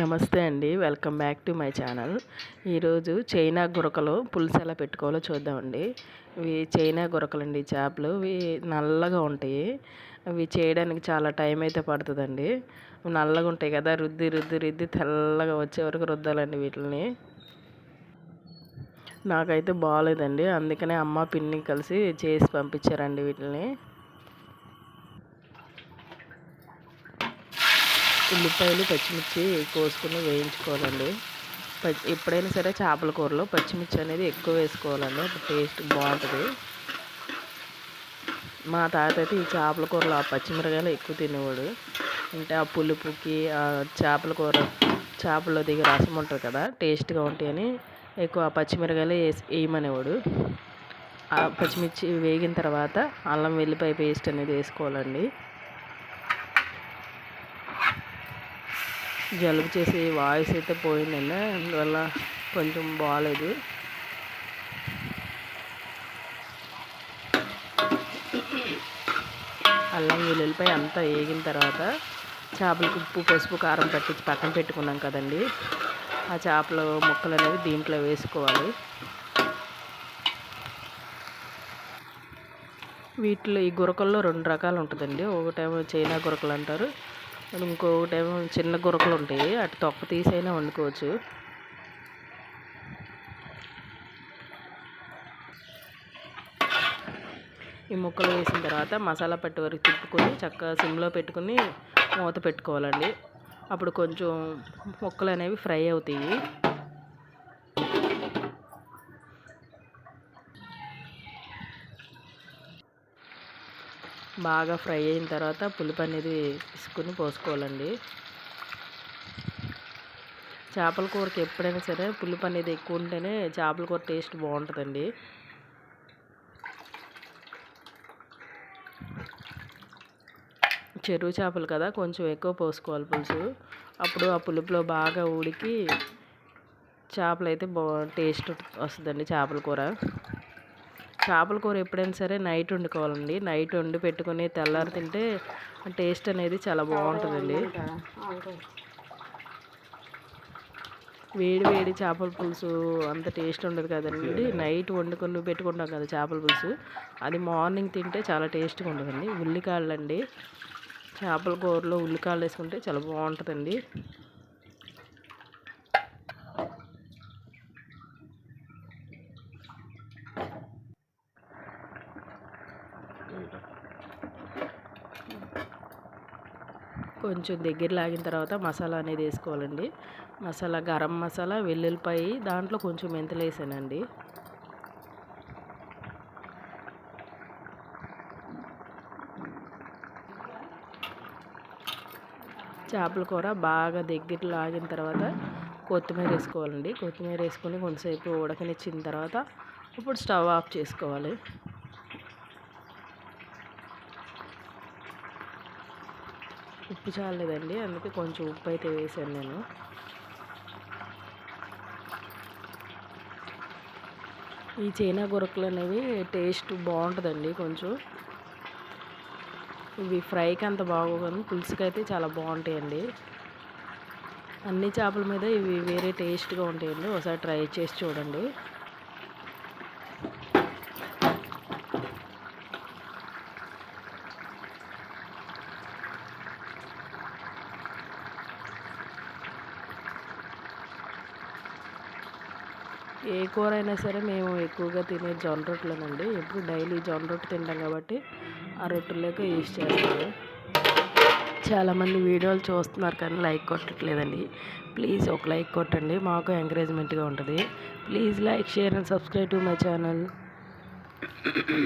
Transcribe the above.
నమస్తే అండి. Welcome back to my channel. ఈరోజు చైనా గురకలు పులుసు ఎలా పెట్టుకోవాలో చూద్దామండి ఇవి చైనా గురకలు అండి చేపలు. ఇవి నల్లగా ఉంటాయి. అవి చేయడానికి చాలా టైం అయితే పడుతుందండి. నల్లగా ఉంటాయి కదా రుద్ది రుద్ది రుద్ది తెల్లగా వచ్చే వరకు రుద్దాలండి వీటిని నాకైతే బాగాలేదండి అందుకనే అమ్మ పిన్ని కలిసి చేసి పంపించారండి వీటిని ఉల్లిపాయలు పచ్చిమిర్చి కోసుకుని వేయించుకోవాలండి. ఎప్పుడైనా సరే చేపల కూరలో పచ్చిమిర్చి అనేది ఎక్కువ వేసుకోవాలండి. అప్పుడు టేస్ట్ బాగుంటుంది. మా తాత అయితే ఈ చేపల కూరలో ఆ పచ్చిమిరకాయలు ఎక్కువ తినేవాడు. అంటే ఆ పులుపుకి ఆ చేపల కూర చేపల్లో దిగి రసం ఉంటుంది కదా టేస్ట్గా ఉంటాయని ఎక్కువ ఆ పచ్చిమిరకాయలు వేసి వేయమనేవాడు. ఆ పచ్చిమిర్చి వేగిన తర్వాత అల్లం వెల్లిపాయ పేస్ట్ అనేది వేసుకోవాలండి. జలుబు చేసి వాయిస్ అయితే పోయిందండి అందువల్ల కొంచెం బాగాలేదు అల్లం వెల్లుల్లిపై అంతా వేగిన తర్వాత చేపలకు ఉప్పు పసుపు కారం పట్టించి పక్కన పెట్టుకున్నాం కదండి. ఆ చేపల ముక్కలు అనేవి దీంట్లో వేసుకోవాలి. వీటిలో ఈ గురకల్లో రెండు రకాలు ఉంటుందండి. ఒకటేమో చైనా గురకలు అంటారు. ఇంకొకటేమో చిన్న గురకలు ఉంటాయి. అటు తొక్క తీసైనా వండుకోవచ్చు. ఈ ముక్కలు వేసిన తర్వాత మసాలా పట్టి వరకు తిప్పుకొని చక్కగా సిమ్లో పెట్టుకుని మూత పెట్టుకోవాలండి. అప్పుడు కొంచెం ముక్కలు అనేవి ఫ్రై అవుతాయి. బాగా ఫ్రై అయిన తర్వాత పులుపు అనేది తీసుకుని పోసుకోవాలండి. చేపల కూరకి ఎప్పుడైనా సరే పులుపు అనేది ఎక్కువ ఉంటేనే చేపల కూర టేస్ట్ బాగుంటుందండి. చెరువు చేపలు కదా కొంచెం ఎక్కువ పోసుకోవాలి పులుసు. అప్పుడు ఆ పులుపులో బాగా ఉడికి చేపలు అయితే బా టేస్ట్ వస్తుందండి చేపల కూర. చేపల కూర ఎప్పుడైనా సరే నైట్ వండుకోవాలండి. నైట్ వండి పెట్టుకుని తెల్లారి తింటే టేస్ట్ అనేది చాలా బాగుంటుందండి. వేడి వేడి చేపల పులుసు అంత టేస్ట్ ఉండదు కదండి. నైట్ వండుకొని పెట్టుకుంటాం కదా చేపల పులుసు. అది మార్నింగ్ తింటే చాలా టేస్ట్గా ఉంటుందండి. ఉల్లికాయలు అండి చేపల కూరలో ఉల్లికాయలు వేసుకుంటే చాలా బాగుంటుందండి. కొంచెం దగ్గర లాగిన తర్వాత మసాలా అనేది వేసుకోవాలండి. మసాలా గరం మసాలా వెల్లుల్లిపాయి దాంట్లో కొంచెం మెంతులు వేసానండి. చేపల కూర బాగా దగ్గర లాగిన తర్వాత కొత్తిమీర వేసుకోవాలండి. కొత్తిమీర వేసుకొని కొంతసేపు ఉడకనిచ్చిన తర్వాత ఇప్పుడు స్టవ్ ఆఫ్ చేసుకోవాలి. ఉప్పు చాలేదండి. అందుకే కొంచెం ఉప్పు అయితే వేసాను నేను. ఈ చైనా గురకలు అనేవి టేస్ట్ బాగుంటుందండి కొంచెం. ఇవి ఫ్రైకి అంత బాగోగాను పులుసుకి అయితే చాలా బాగుంటాయండి. అన్ని చేపల మీద ఇవి వేరే టేస్ట్గా ఉంటాయండి. ఒకసారి ట్రై చేసి చూడండి. ఏ కూర అయినా సరే మేము ఎక్కువగా తినే జొన్న రొట్టెలేనండి. ఎప్పుడు డైలీ జొన్న రొట్టె తింటాం కాబట్టి ఆ రొట్టెలోకి యూజ్ చేస్తాము చాలామంది వీడియోలు చూస్తున్నారు కానీ లైక్ కొట్టట్లేదండి. ప్లీజ్ ఒక లైక్ కొట్టండి. మాకు ఎంకరేజ్మెంట్గా ఉంటుంది. Please like share and subscribe to my channel.